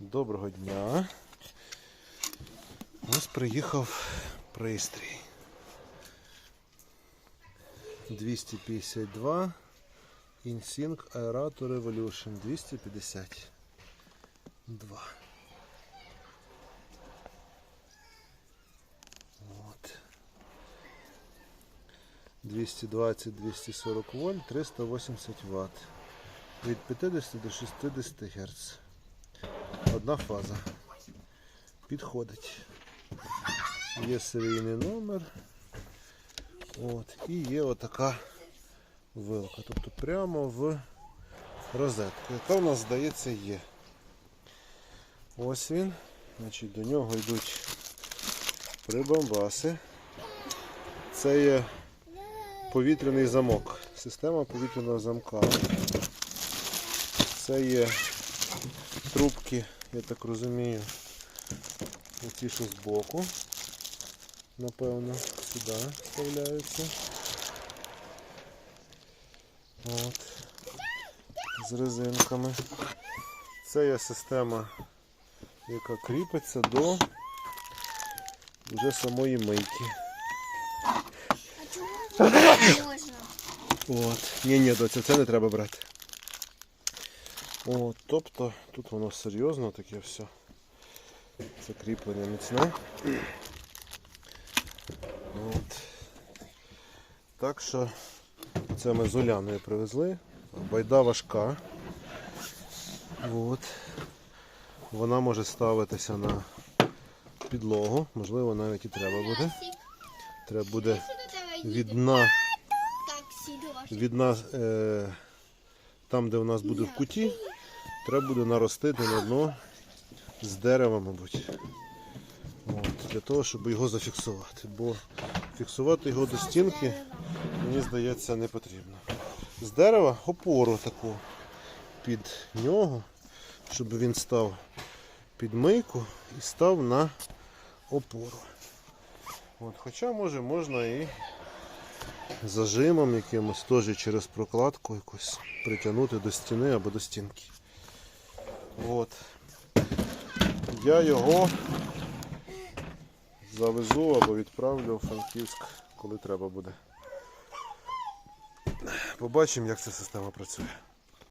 Доброго дня. Ось приїхав пристрій. 252 InSync Aerator Revolution 252. От. 220-240 вольт, 380 Вт. Від 50 до 60 Гц. Одна фаза. Підходить. Є серійний номер. От. І є отака вилка. Тобто прямо в розетку, яка у нас здається є. Ось він. Значить, до нього йдуть прибамбаси. Це є повітряний замок. Система повітряного замка. Це є трубки, я так розумію, оці що збоку. Напевно, сюди вставляються. От. З резинками. Це є система, яка кріпиться до вже самої мийки. А чому не можна? От. Ні, ні, доця, це не треба брати. От, тобто тут воно серйозно таке все. Це кріплення міцне. От. Так що це ми з Уляною привезли. Байда важка. От. Вона може ставитися на підлогу, можливо навіть і треба буде. Треба буде від дна від е, там, де у нас буде в куті, треба буде наростити на дно з дерева, мабуть. От, для того, щоб його зафіксувати. Бо фіксувати його до стінки, мені здається, не потрібно. З дерева опору таку під нього, щоб він став під мийку і став на опору. От, хоча може можна і зажимом якимось теж через прокладку якось притягнути до стіни або до стінки. От. Я його завезу або відправлю в Франківськ, коли треба буде. Побачимо, як ця система працює.